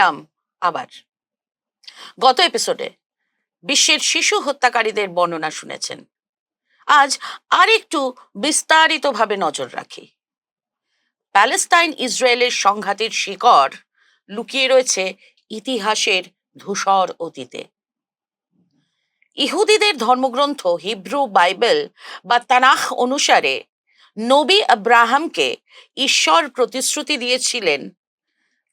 এলাম আবার। গত এপিসোডে বিশ্বের শিশু হত্যাকারীদের বর্ণনা শুনেছেন। আজ আরেকটু বিস্তারিতভাবে নজর রাখি। প্যালেস্তাইন ইসরায়েলের সংঘাতের শিকড় লুকিয়ে রয়েছে ইতিহাসের ধূসর অতীতে। ইহুদিদের ধর্মগ্রন্থ হিব্রু বাইবেল বা তানাহ অনুসারে নবী আব্রাহামকে ঈশ্বর প্রতিশ্রুতি দিয়েছিলেন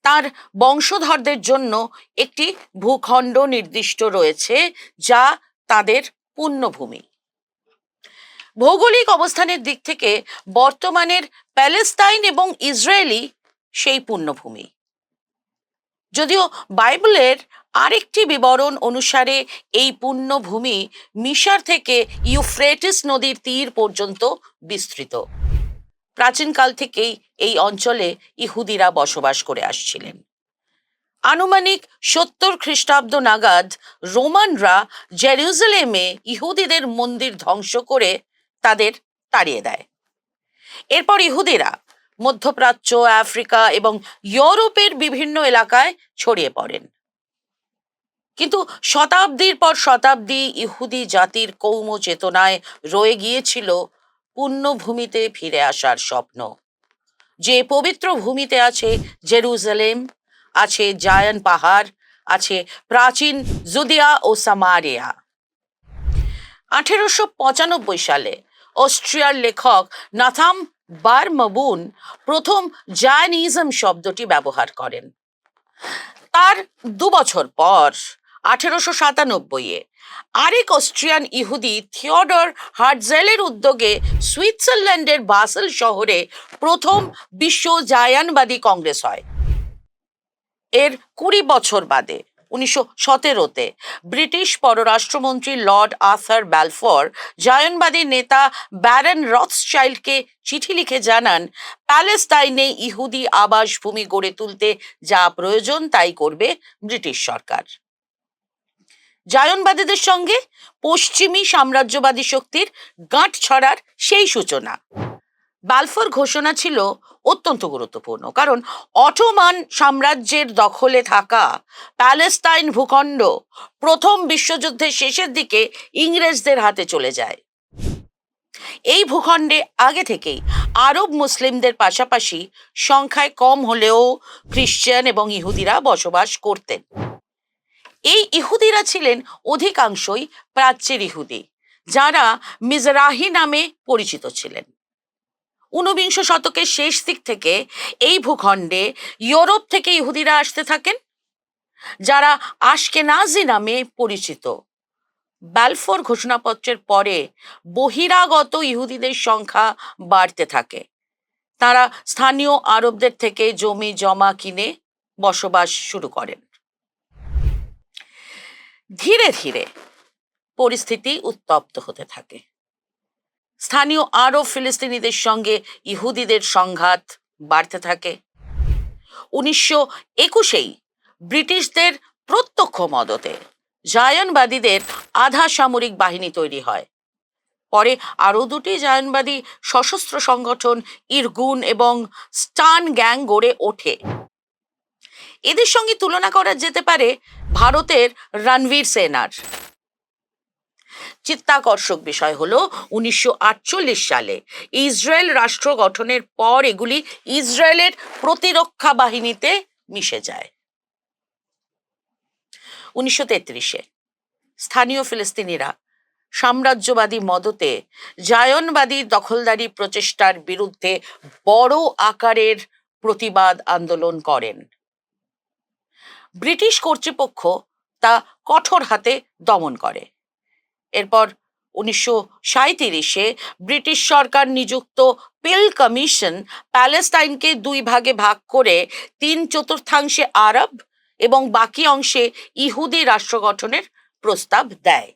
তার বংশধরদের জন্য একটি ভূখণ্ড নির্দিষ্ট রয়েছে যা তাদের পুণ্যভূমি। ভৌগোলিক অবস্থানের দিক থেকে বর্তমানের প্যালেস্তাইন এবং ইসরায়েলি সেই পুণ্যভূমি। যদিও বাইবেলের আরেকটি বিবরণ অনুসারে এই পুণ্যভূমি মিশর থেকে ইউফ্রেটিস নদীর তীর পর্যন্ত বিস্তৃত। প্রাচীনকাল থেকেই এই অঞ্চলে ইহুদিরা বসবাস করে আসছিলেন। আনুমানিক সত্তর খ্রিস্টাব্দ নাগাদ রোমানরা জেরুজালেমে ইহুদিদের মন্দির ধ্বংস করে তাদের তাড়িয়ে দেয়। এরপর ইহুদিরা মধ্যপ্রাচ্য, আফ্রিকা এবং ইউরোপের বিভিন্ন এলাকায় ছড়িয়ে পড়েন। কিন্তু শতাব্দীর পর শতাব্দী ইহুদি জাতির কৌম চেতনায় রয়ে গিয়েছিল পুণ্যভূমিতে ফিরে আসার স্বপ্ন। যে পবিত্র ভূমিতে আছে জেরুজালেম, আছে জায়ান পাহাড়, আছে প্রাচীন জুদিয়া ও সামারিয়া। আঠেরোশো পঁচানব্বই সালে অস্ট্রিয়ার লেখক নাথাম বারমাবুন প্রথম জায়নিজম শব্দটি ব্যবহার করেন। তার দু বছর পর আঠেরোশো সাতানব্বইয়ে। আরেক অস্ট্রিয়ান ইহুদি থিওডর হার্টজেলের উদ্যোগে সুইজারল্যান্ডের বাসেল শহরে প্রথম বিশ্ব জায়ানবাদী কংগ্রেস হয়। এর কুড়ি বছর বাদে, উনিশশো সতেরোতে ব্রিটিশ পররাষ্ট্রমন্ত্রী লর্ড আর্থার ব্যালফোর জায়নবাদী নেতা ব্যারন রথসচাইল্ডকে চিঠি লিখে জানান, প্যালেস্তাইনে ইহুদি আবাসভূমি গড়ে তুলতে যা প্রয়োজন তাই করবে ব্রিটিশ সরকার। জায়নবাদীদের সঙ্গে পশ্চিমী সাম্রাজ্যবাদী শক্তির গাঁট ছড়ার সেই সূচনা। বালফোর ঘোষণা ছিল অত্যন্ত গুরুত্বপূর্ণ, কারণ অটোমান সাম্রাজ্যের দখলে থাকা প্যালেস্তাইন ভূখণ্ড প্রথম বিশ্বযুদ্ধের শেষের দিকে ইংরেজদের হাতে চলে যায়। এই ভূখণ্ডে আগে থেকেই আরব মুসলিমদের পাশাপাশি সংখ্যায় কম হলেও খ্রিশ্চান এবং ইহুদিরা বসবাস করতেন। এই ইহুদিরা ছিলেন অধিকাংশই প্রাচ্যের ইহুদি, যারা মিজরাহি নামে পরিচিত ছিলেন। ঊনবিংশ শতকের শেষ দিক থেকে এই ভূখণ্ডে ইউরোপ থেকে ইহুদিরা আসতে থাকেন, যারা আশকেনাজি নামে পরিচিত। ব্যালফোর ঘোষণাপত্রের পরে বহিরাগত ইহুদিদের সংখ্যা বাড়তে থাকে। তারা স্থানীয় আরবদের থেকে জমি জমা কিনে বসবাস শুরু করেন। ধীরে ধীরে পরিস্থিতি উত্তপ্ত হতে থাকে। স্থানীয় আরব ফিলিস্তিনিদের সঙ্গে ইহুদিদের সংঘাত বাড়তে থাকে। উনিশশো একুশেই ব্রিটিশদের প্রত্যক্ষ মদতে জায়নবাদীদের আধা সামরিক বাহিনী তৈরি হয়। পরে আরও দুটি জায়নবাদী সশস্ত্র সংগঠন ইরগুন এবং স্টান গ্যাং গড়ে ওঠে। এদের সঙ্গে তুলনা করা যেতে পারে ভারতের রণবীর সেনার। চিত্তাকর্ষক বিষয় হলো উনিশশো সালে ইসরায়েল রাষ্ট্র গঠনের পর এগুলি ইসরায়েলের প্রতিরক্ষা বাহিনীতে মিশে যায়। উনিশশো তেত্রিশে স্থানীয় ফিলিস্তিনিরা সাম্রাজ্যবাদী মদতে জায়নবাদী দখলদারি প্রচেষ্টার বিরুদ্ধে বড় আকারের প্রতিবাদ আন্দোলন করেন। ব্রিটিশ কর্তৃপক্ষ তা কঠোর হাতে দমন করে। এরপর উনিশশো সাঁত্রিশে ব্রিটিশ সরকার নিযুক্ত পিল কমিশন প্যালেস্টাইনকে দুই ভাগে ভাগ করে তিন চতুর্থাংশে আরব এবং বাকি অংশে ইহুদি রাষ্ট্র গঠনের প্রস্তাব দেয়।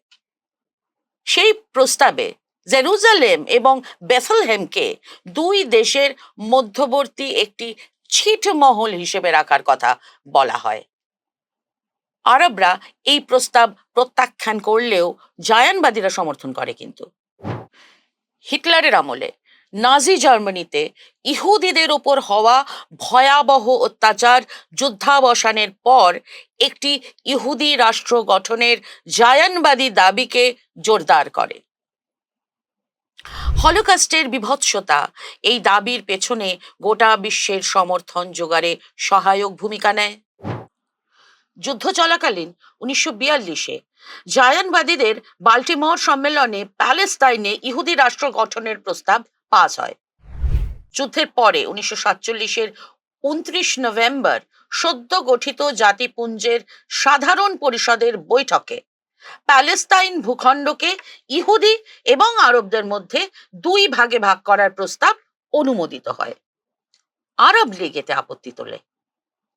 সেই প্রস্তাবে জেরুজালেম এবং বেসলহেমকে দুই দেশের মধ্যবর্তী একটি ছিটমহল হিসেবে রাখার কথা বলা হয়। আরবরা এই প্রস্তাব প্রত্যাখ্যান করলেও জায়ানবাদীরা সমর্থন করে কিন্তু। হিটলারের আমলে নাজি জার্মানিতে ইহুদিদের ওপর হওয়া ভয়াবহ অত্যাচার যুদ্ধাবসানের পর একটি ইহুদি রাষ্ট্র গঠনের জায়ানবাদী দাবিকে জোরদার করে। হলোকাস্টের বিভৎসতা এই দাবির পেছনে গোটা বিশ্বের সমর্থন জোগাড়ে সহায়ক ভূমিকা নেয়। যুদ্ধ চলাকালীন উনিশশো বিয়াল্লিশে জায়ানবাদীদের বাল্টিমোর সম্মেলনে প্যালেস্তাইনে ইহুদি রাষ্ট্র গঠনের প্রস্তাব পাস হয়। যুদ্ধের পরে উনিশশো সাতচল্লিশের উনত্রিশ নভেম্বর সদ্য গঠিত জাতিপুঞ্জের সাধারণ পরিষদের বৈঠকে প্যালেস্তাইন ভূখণ্ডকে ইহুদি এবং আরবদের মধ্যে দুই ভাগে ভাগ করার প্রস্তাব অনুমোদিত হয়। আরব লীগ এতে আপত্তি তোলে।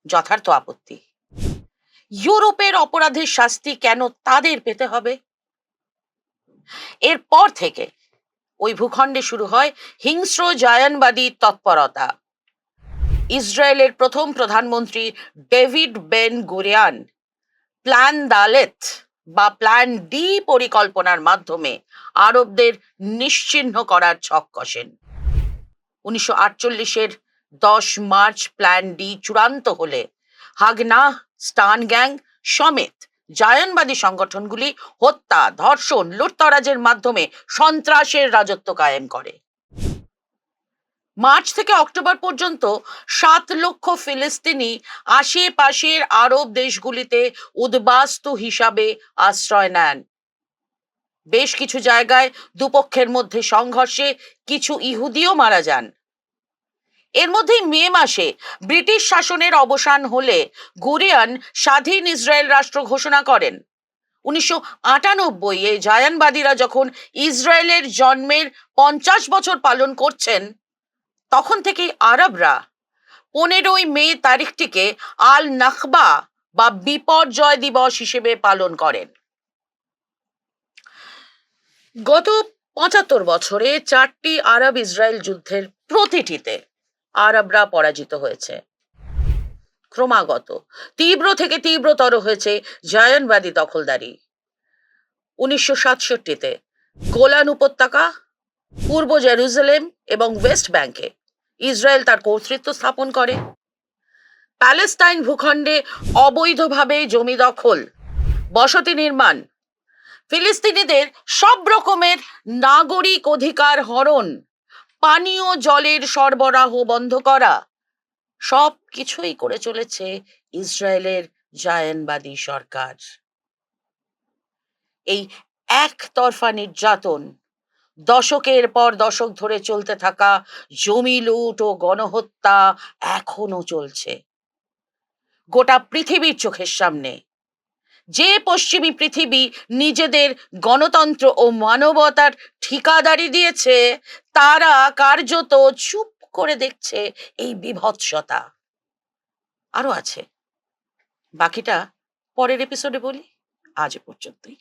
যথার্থ আপত্তি। ইউরোপের অপরাধের শাস্তি কেন তাদের পেতে হবে? এরপর থেকে ওই ভূখণ্ডে শুরু হয় হিংস্র জায়ানবাদী তৎপরতা। ইসরায়েলের প্রথম প্রধানমন্ত্রী David Ben Gurion plan Dalet বা প্ল্যান ডি পরিকল্পনার মাধ্যমে আরবদের নিশ্চিহ্ন করার ছক কষেন। উনিশশো আটচল্লিশের দশ মার্চ প্ল্যান ডি চূড়ান্ত হলে হাগনা, স্টান গ্যাং সমেত জায়ানবাদী সংগঠনগুলি হত্যা, ধর্ষণ, লুটতরাজের মাধ্যমে সন্ত্রাসের রাজত্ব কায়েম করে। মার্চ থেকে অক্টোবর পর্যন্ত সাত লক্ষ ফিলিস্তিনি আশেপাশের আরব দেশগুলিতে উদ্বাস্তু হিসাবে আশ্রয় নেন। বেশ কিছু জায়গায় দুপক্ষের মধ্যে সংঘর্ষে কিছু ইহুদিও মারা যান। এর মধ্যেই মে মাসে ব্রিটিশ শাসনের অবসান হলে গুরিয়ান স্বাধীন ইসরায়েল রাষ্ট্র ঘোষণা করেন। উনিশশো আটানব্বই এ জায়ানবাদীরা যখন ইসরায়েলের জন্মের পঞ্চাশ বছর পালন করছেন, তখন থেকেই আরবরা পনেরোই মে তারিখটিকে আল নাখবা বা বিপর্যয় দিবস হিসেবে পালন করেন। গত পঁচাত্তর বছরে চারটি আরব ইসরায়েল যুদ্ধের প্রতিটিতে আরবরা পরাজিত হয়েছে। ক্রমাগত তীব্র থেকে তীব্রতর হয়েছে জায়নবাদী দখলদারি। উনিশশো সাতষট্টিতে গোলান উপত্যকা, পূর্ব জেরুজালেম এবং ওয়েস্ট ব্যাংকে ইসরায়েল তার কর্তৃত্ব স্থাপন করে। প্যালেস্তাইন ভূখণ্ডে অবৈধভাবে জমি দখল, বসতি নির্মাণ, ফিলিস্তিনিদের সব রকমের নাগরিক অধিকার হরণ পানীয় জলের সরবরাহ বন্ধ করা। সব কিছুই করে চলেছে ইসরায়েলের জায়নবাদী সরকার। এই একতরফা নির্যাতন, দশকের পর দশক ধরে চলতে থাকা জমি লুট ও গণহত্যা এখনও চলছে। গোটা পৃথিবীর চোখের সামনে যে পশ্চিমী পৃথিবী নিজেদের গণতন্ত্র ও মানবতার ঠিকাদারি দিয়েছে, তারা কার্যত চুপ করে দেখছে এই বিভৎসতা। আরও আছে। বাকিটা পরের এপিসোডে বলি। আজ পর্যন্তই।